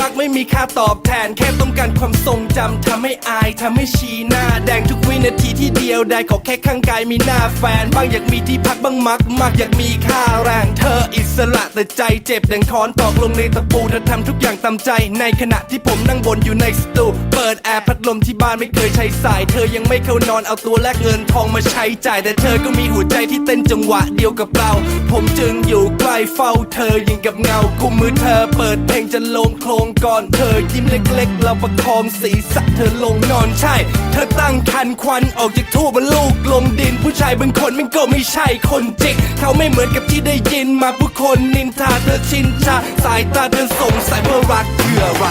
รักไม่มีค่าตอบแทน แค่ต้องการความทรงจำทำให้อายทำให้ชีหน้า แดงทุกวินาทีที่เดียวได้ขอแค่ข้างกายมีหน้าแฟนบ้างอยากมีที่พักบ้างมักมากอยากมีค่าแรงเธออิสระแต่ใจเจ็บดังค้อนตอกลงในตะปูเธอทำทุกอย่างตามใจ ในขณะที่ผมนั่งบนอยู่ในสตูเปิดแอร์พัดลมที่บ้านไม่เคยใช้สาย เธอยังไม่เข้านอนเอาตัวแลกเงินทองมาใช้จ่าย แต่เธอก็มีหัวใจที่เต้นจังหวะเดียวกับเรา ผมจึงอยู่ใกล้เฝ้าเธอยิงกับเงากุมมือเธอ ปิดเพลงจะลงโครงก่อนเธอยิ้มเล็กๆ เราประคองสีสักเธอลงนอนใช่ เธอตั้งคันควันออกจากทูบมันลูกลงดิน ผู้ชายบางคนมันก็ไม่ใช่คนจริงเขาไม่เหมือนกับที่ได้ยินมาผู้คนนินทาเธอชินชาสายตาเธอสงสัยว่ารักคืออะไร